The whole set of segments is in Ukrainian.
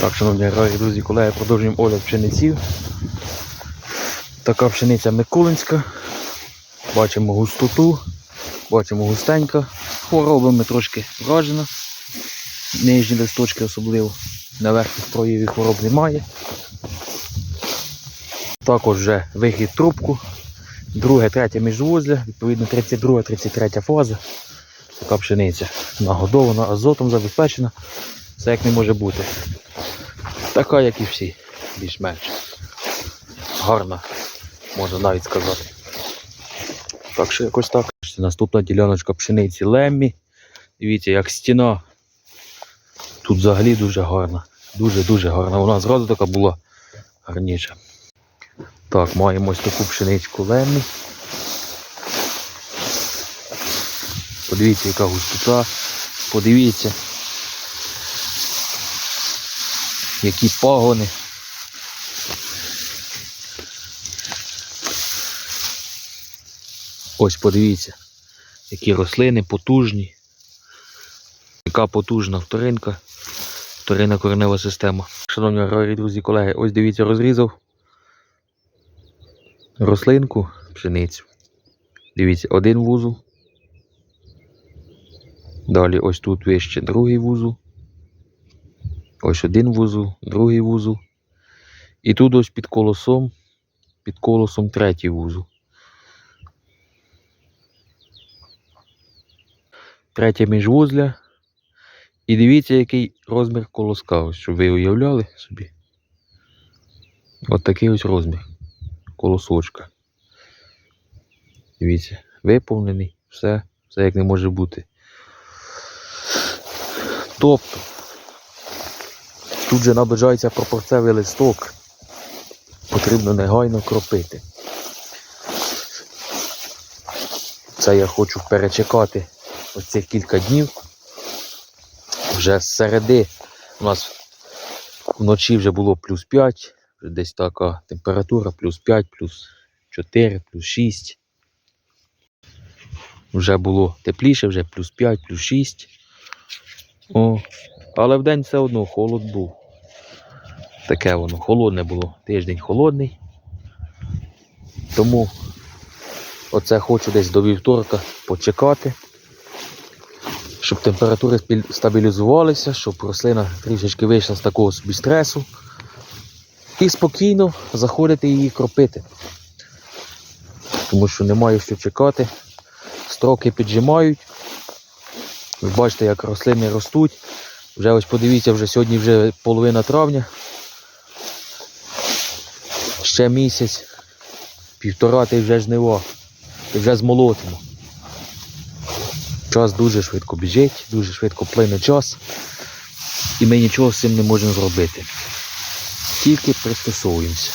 Так, шановні герої, друзі, колеги, продовжуємо огляд пшениців. Така пшениця Микулинська. Бачимо густоту, бачимо густенька. Хворобами трошки вражена. Нижні листочки особливо. На верхніх проявів хвороб немає. Також вже вихід трубку. Друге, третє міжвузля, відповідно 32-33 фаза. Така пшениця нагодована, азотом забезпечена. Все як не може бути. Така, як і всі, більш-менш. Гарна, можна навіть сказати. Так що якось так. Наступна діляночка пшениці Леммі. Дивіться, як стіна. Тут взагалі дуже гарна. Дуже-дуже гарна. Вона зразу така була гарніша. Так, маємо ось таку пшеничку Леммі. Подивіться, яка густота. Подивіться. Які пагони. Ось подивіться, які рослини потужні. Яка потужна вторинка. Вторинна коренева система. Шановні аграрії, друзі, колеги, ось дивіться, розрізав рослинку пшеницю. Дивіться, один вузол. Далі ось тут вище другий вузол. Ось один вузол, другий вузол. І тут ось під колосом, під колосом третій вузол. Третє міжвузля. І дивіться, який розмір колоска, ось, щоб ви уявляли собі. От такий ось розмір колосочка. Дивіться, виповнений, все, все як не може бути. Тобто, тут же наближається пропорцевий листок. Потрібно негайно кропити. Це я хочу перечекати ось цих кілька днів. Вже з середи у нас вночі вже було плюс 5, вже десь така температура, плюс 5, плюс 4, плюс 6. Вже було тепліше, вже плюс 5, плюс 6. О, але вдень все одно холод був. Таке воно, холодне було. Тиждень холодний. Тому оце хочу десь до вівторка почекати, щоб температури стабілізувалися, щоб рослина трішечки вийшла з такого собі стресу. І спокійно заходити її кропити. Тому що немає що чекати. Строки піджимають. Ви бачите, як рослини ростуть. Вже ось подивіться, вже сьогодні вже половина травня. Ще місяць, півтора ти вже жнива. І вже змолотимо. Час дуже швидко біжить, дуже швидко плине час. І ми нічого з цим не можемо зробити. Тільки пристосовуємося.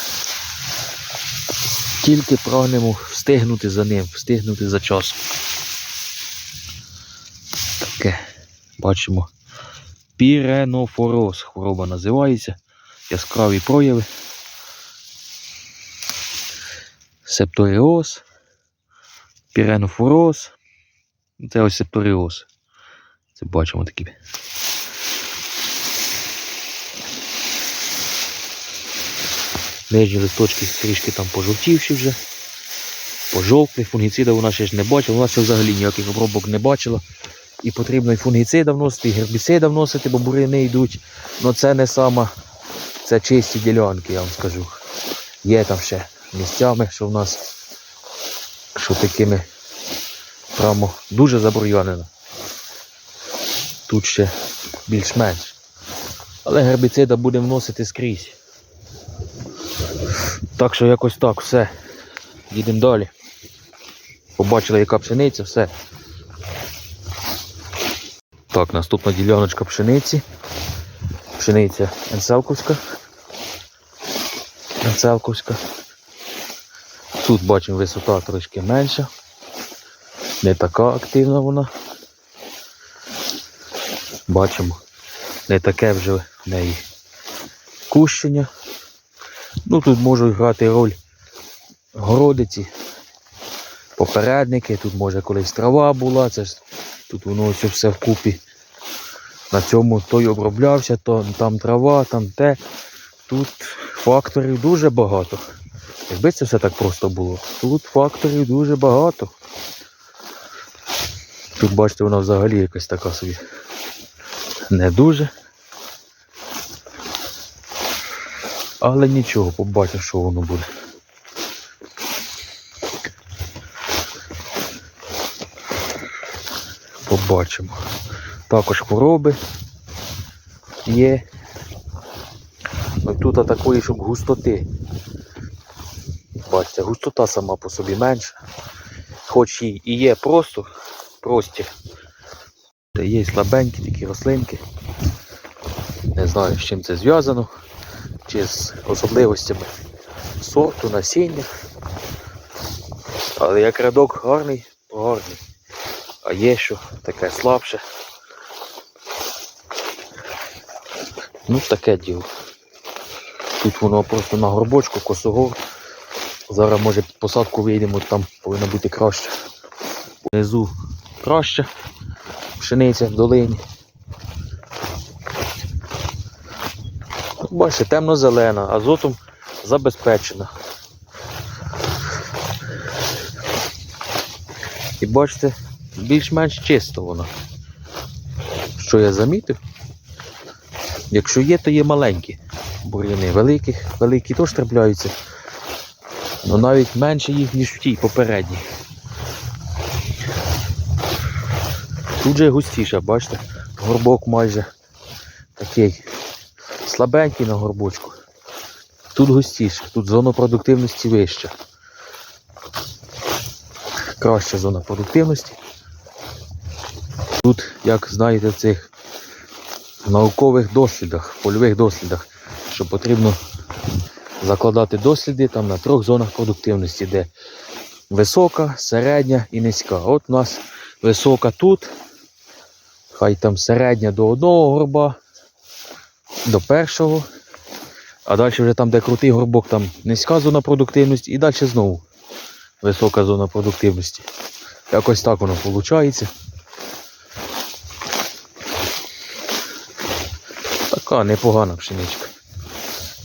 Тільки прагнемо встигнути за ним, встигнути за часом. Таке. Бачимо. Піренофороз хвороба називається. Яскраві прояви. Септоріоз. Піренофороз. Це ось септоріоз. Це бачимо такі. Нижні листочки трішки там пожовтівші вже. Пожовкли, фунгіцида вона ще ж не бачила, вона ще взагалі ніяких обробок не бачила. І потрібно і фунгіцида вносити, і гербіцида вносити, бо бурини йдуть. Ну це не сама, це чисті ділянки, я вам скажу. Є там ще місцями, що в нас що такими прямо дуже забур'янено. Тут ще більш-менш. Але гербіцида будемо вносити скрізь. Так що якось так, все. Їдемо далі. Побачили, яка пшениця, все. Так, наступна діляночка пшениці. Пшениця Енселковська. Енселковська. Тут бачимо висота трошки менша. Не така активна вона. Бачимо, не таке вже в неї кущення. Ну тут можуть грати роль городиці, попередники, тут може колись трава була, це ж тут воно ось все вкупі на цьому той оброблявся, то там трава, там те. Тут факторів дуже багато. Якби це все так просто було, тут факторів дуже багато. Тут, бачите, вона взагалі якась така собі не дуже. Але нічого, побачимо, що воно буде. Побачимо. Також хвороби є. Тут такої, щоб густоти. Бачите, густота сама по собі менша. Хоч і є просто простір. Є слабенькі такі рослинки. Не знаю, з чим це зв'язано, чи з особливостями сорту, насіння. Але як рядок гарний, гарний. А є що таке слабше. Ну, таке діло. Тут воно просто на горбочку, косогор. Зараз може під посадку вийдемо, там повинно бути краще. Внизу краще. Пшениця в долині. Бачите, темно-зелена, азотом забезпечена. І бачите, більш-менш чисто вона. Що я замітив? Якщо є, то є маленькі бур'яни. Великих, великі теж трапляються. Але навіть менше їх, ніж в тій попередній. Тут же густіше, бачите? Горбок майже такий слабенький на горбочку. Тут густіше, тут зона продуктивності вища. Краща зона продуктивності. Тут, як знаєте, в цих наукових дослідах, польових дослідах, що потрібно закладати досліди там на трьох зонах продуктивності, де висока, середня і низька. От у нас висока тут, хай там середня до одного горба, до першого, а далі вже там, де крутий горбок, там низька зона продуктивності і далі знову висока зона продуктивності. Якось так воно виходить. Така непогана пшеничка.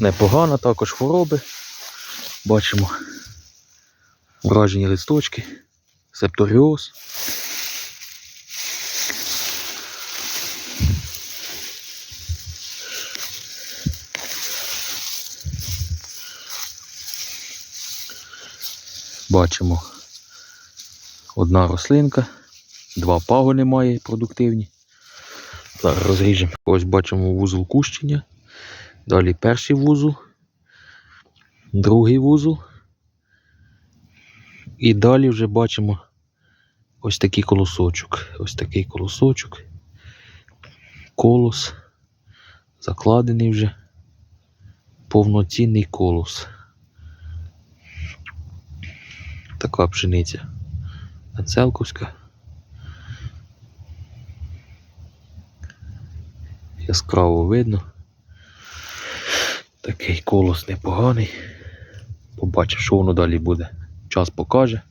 Непогана, також хвороби. Бачимо вражені листочки, септоріоз. Бачимо одна рослинка, два пагони має продуктивні. Зараз розріжемо. Ось бачимо вузол кущення. Далі перший вузол, другий вузол. І далі вже бачимо ось такий колосочок. Ось такий колосочок. Колос. Закладений вже повноцінний колос. Така пшениця. Нацелковська. Яскраво видно. Такий колос непоганий. Побачимо, що воно далі буде. Час покаже.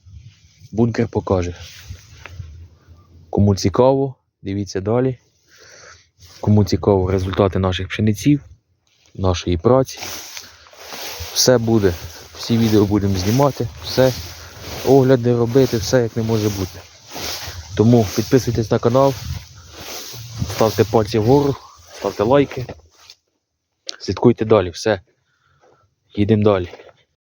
Бункер покаже. Кому цікаво, дивіться далі. Кому цікаво результати наших пшениців, нашої праці. Все буде. Всі відео будемо знімати, все, огляди робити, все як не може бути. Тому підписуйтесь на канал, ставте пальці вгору, ставте лайки. Слідкуйте далі, все. Їдемо далі.